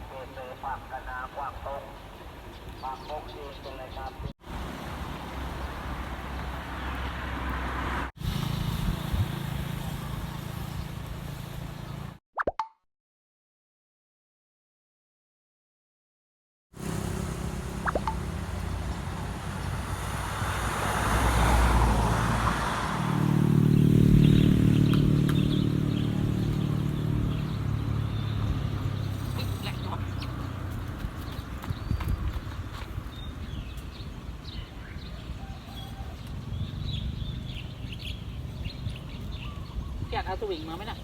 ความเกิดเลยความกระนาความตรงความโมกข์เอเนอะไรครับ อัดเอาสวิงมาไหมล่ะ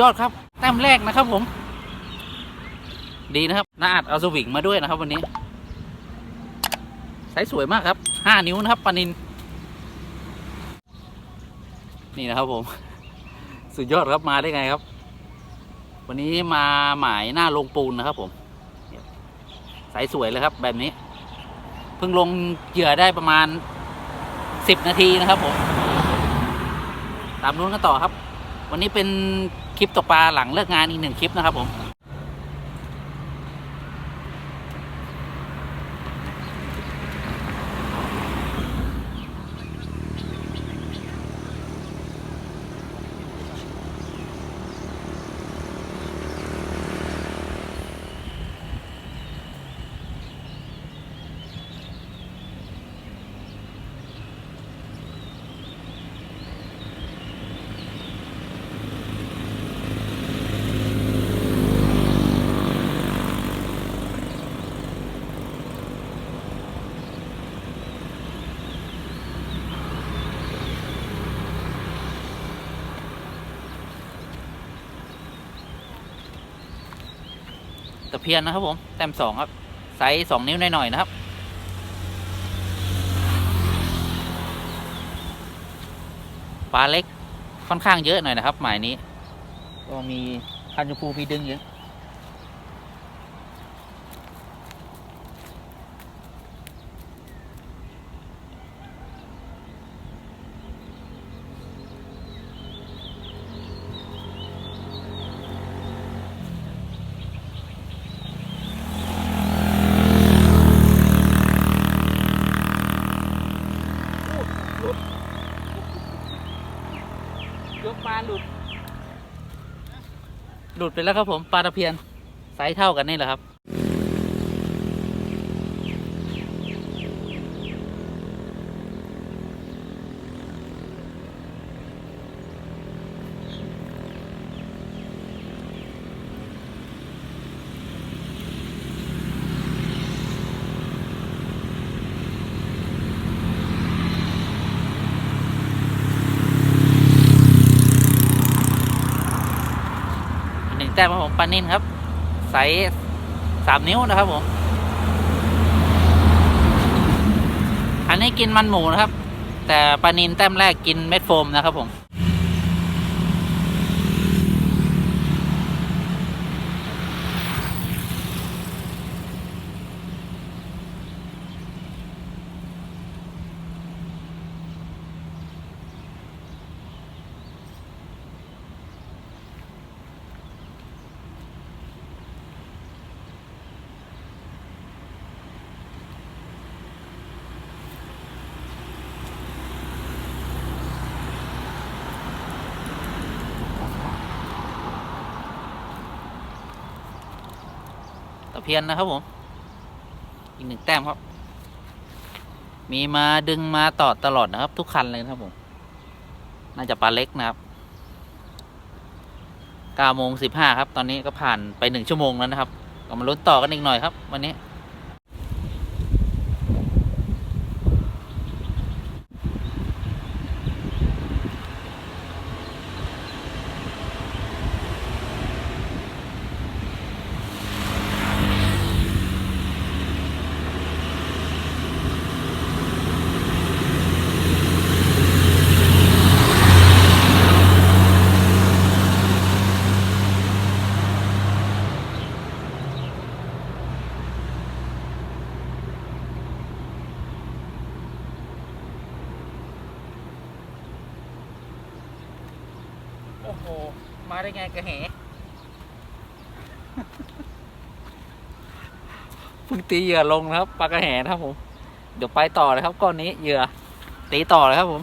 ยอดครับ แต้มแรกนะครับผม ดีนะครับน้าอัดเอาสวิงมาด้วยนะครับ วันนี้ใช้สวยมากครับห้านิ้วนะครับปานิน นี่นะครับผม สุดยอดครับมาได้ไงครับ วันนี้มาหมายหน้าลงปูนนะครับ ผมใสสวยเลยครับ แบบนี้ เพิ่งลงเหยื่อได้ประมาณสิบนาทีนะครับผม ตามนู้นกันต่อครับ วันนี้เป็น คลิปตกปลาหลังเลิกงานอีกหนึ่งคลิปนะครับผม พียนนะครับ ผม แต้มสองครับ ไซส์สองนิ้วหน่อยๆนะครับ ปลาเล็กค่อนข้างเยอะหน่อยนะครับ หมายนี้ ก็มีคันจูพูมีดึงเยอะ เลุดไปแล้วครับผมปลาตะเพียนไซส์เท่ากันนี่แหละครับ แต้มครับผมปลานินครับใสสามนิ้วนะครับผม อันนี้กินมันหมูนะครับ แต่ปลานินแต้มแรกกินเม็ดโฟมนะครับผม เพียนนะครับผม อีกหนึ่งแต้มครับ มีมาดึงมาต่อตลอดนะครับ ทุกคันเลยนะครับผม น่าจะปลาเล็กนะครับเก้าโมงสิบห้าครับ ตอนนี้ก็ผ่านไปหนึ่งชั่วโมงแล้วนะครับ ก็มาลุ้นต่อกันอีกหน่อยครับ วันนี้ โอ้โห มาได้ไงกระแห เพิ่งตีเหยื่อลงนะครับปลากระแหนะครับผม เดี๋ยวไปต่อเลยครับก้อนนี้เหยื่อตีต่อเลยครับผม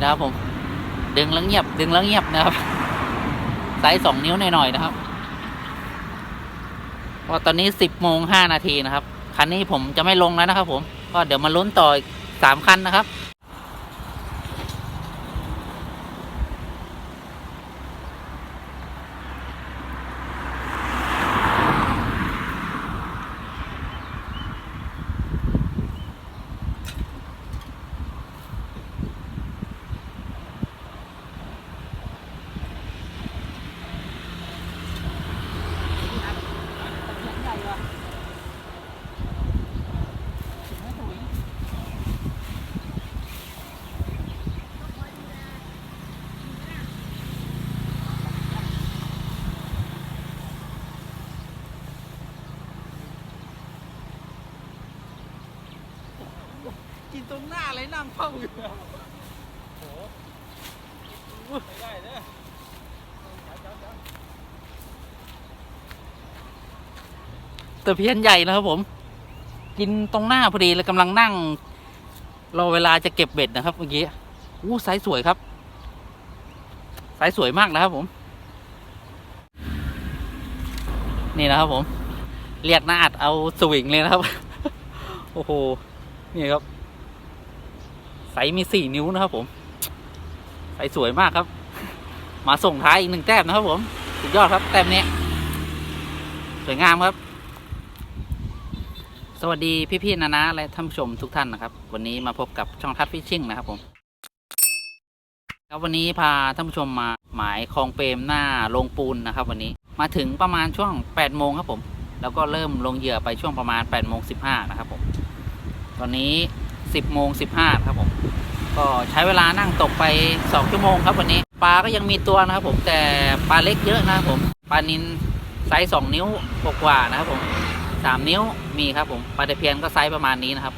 นะครับผม ดึงแล้วเงียบ ดึงแล้วเงียบนะครับไซส์สองนิ้วหน่อยๆนะครับว่าตอนนี้สิบโมงห้านาทีนะครับ คันนี้ผมจะไม่ลงแล้วนะครับผม ก็เดี๋ยวมาลุ้นต่ออีกสามคันนะครับ ตรงหน้าเลยนั่งเฝ้าอยู่โหไม่ได้เลยตะเพียนใหญ่นะครับผม กินตรงหน้าพอดีเลยกำลังนั่ง รอเวลาจะเก็บเบ็ดนะครับเมื่อกี้อู้ไซส์สวยครับไซส์สวยมากนะครับผม นี่นะครับผม เรียกหน้าอัดเอาสวิงเลยนะครับ โอ้โห นี่ครับ มีสี่นิ้วนะครับผมไซส์สวยมากครับ มาส่งท้ายอีกหนึ่งแต้มนะครับ ผม สุดยอดครับ แต้มนี้สวยงามครับ สวัสดีพี่ๆนะนะและท่านผู้ชมทุกท่านนะครับ วันนี้มาพบกับช่องทัดฟิชชิ่งนะครับผมครับวันนี้พาท่านผู้ชมมาหมายคลองเปรมหน้าโรงปูนนะครับ วันนี้มาถึงประมาณช่วง8โมงครับผม แล้วก็เริ่มลงเหยื่อไปช่วงประมาณ8โมง15นะครับผม ตอนนี้ 10โมง15ครับผม ก็ใช้เวลานั่งตกไป 2 ชั่วโมงครับวันนี้ปลาก็ยังมีตัวนะครับผมแต่ปลาเล็กเยอะนะครับผมปลานินไซส์2นิ้วกว่านะครับผม3นิ้วมีครับผมปลาตะเพียนก็ไซส์ประมาณนี้นะครับ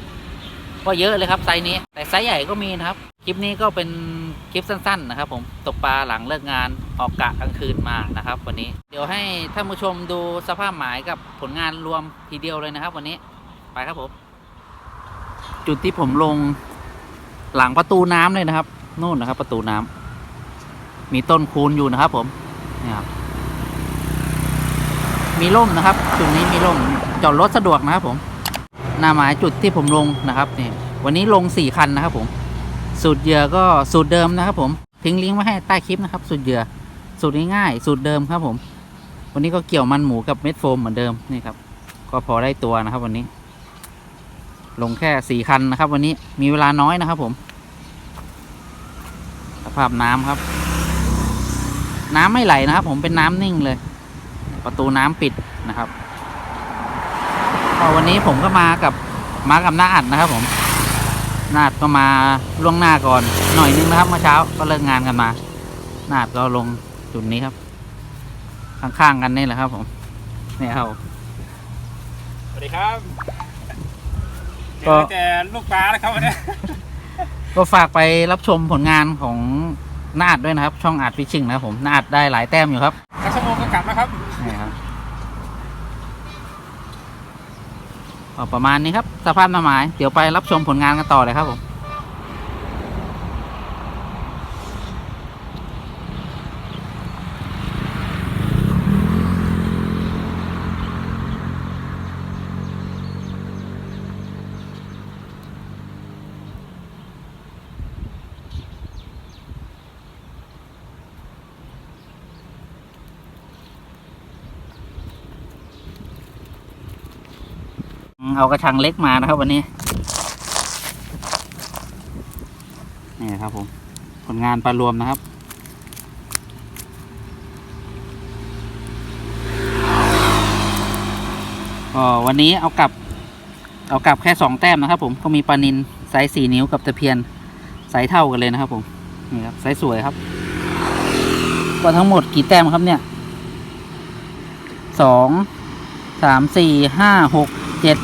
ก็เยอะเลยครับไซส์นี้ แต่ไซส์ใหญ่ก็มีนะครับคลิปนี้ก็เป็นคลิปสั้นๆนะครับ ผมตกปลาหลังเลิกงานออกกะกลางคืนมานะครับ วันนี้เดี๋ยวให้ท่านผู้ชมดูสภาพหมายกับผลงานรวมทีเดียวเลยนะครับ วันนี้ไปครับผม จุดที่ผมลงหลังประตูน้ำเลยนะครับนู่นนะครับ ประตูน้ำมีต้นคูนอยู่นะครับ ผมนี่ครับมีร่มนะครับ จุดนี้มีร่มจอดรถสะดวกนะครับ ผมหน้าหมายจุดที่ผมลงนะครับนี่วันนี้ลงสี่คันนะครับ ผมสูตรเหยื่อก็สูตรเดิมนะครับ ผมทิ้งลิงก์ไว้ให้ใต้คลิปนะครับ สูตรเหยื่อสูตรง่ายๆสูตรเดิมครับ ผม วันนี้ก็เกี่ยวมันหมูกับเม็ดโฟมเหมือนเดิมนี่ครับ ก็พอได้ตัวนะครับ วันนี้ ลงแค่สี่คันนะครับ วันนี้มีเวลาน้อยนะครับ ผม สภาพน้ำครับ น้ำไม่ไหลนะครับ ผมเป็นน้ำนิ่งเลย ประตูน้ำปิดนะครับวันนี้ผมก็มากับมากับหน้าอัดนะครับ ผมหน้าอัดก็มาล่วงหน้าก่อน หน่อยนึงนะครับเมื่อเช้าก็เลิกงานกันมาหน้าอัดก็ลงจุดนี้ครับ ข้างๆกันนี่แหละครับ ผมนี่ครับสวัสดีครับ ก็เจอแต่ลูกปลาแล้วครับวันนี้ ก็ฝากไปรับชมผลงานของนาดด้วยนะครับ ช่องอาดฟิชชิงนะครับผมนาดได้หลายแต้มอยู่ครับกระชั่วโมงก็กลับแล้วครับ นี่ครับก็ประมาณนี้ครับสภาพหน้าหมาย เดี๋ยวไปรับชมผลงานกันต่อเลยครับผม เอากระชังเล็กมานะครับวันนี้ นี่ครับผม ผลงานปลารวมนะครับ ก็วันนี้เอากลับ เอากลับแค่สองแต้มนะครับผม ก็มีปลานินไซส์สี่นิ้วกับตะเพียนไซส์เท่ากันเลยนะครับผม นี่ครับไซส์สวยครับ ก็ทั้งหมดกี่แต้มครับเนี่ยสองสามสี่ห้าหกเจ็ด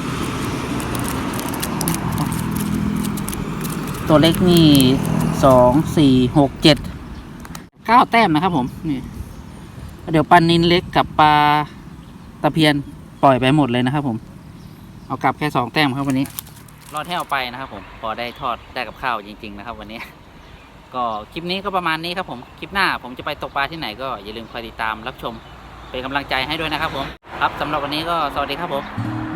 ตัวเล็กนี่สองสี่หกเจ็ดเก้าแต้มนะครับผมนี่เดี๋ยวปลานินเล็กกับปลาตะเพียนปล่อยไปหมดเลยนะครับผม เอากลับแค่สองแต้มครับวันนี้ รอดแถวไปนะครับผมพอได้ทอดได้กับข้าวจริง ๆ นะครับ วันนี้ ก็คลิปนี้ก็ประมาณนี้ครับผมคลิปหน้าผมจะไปตกปลาที่ไหนก็อย่าลืมคอยติดตามรับชมเป็นกำลังใจให้ด้วยนะครับผม ครับสำหรับวันนี้ก็สวัสดีครับผม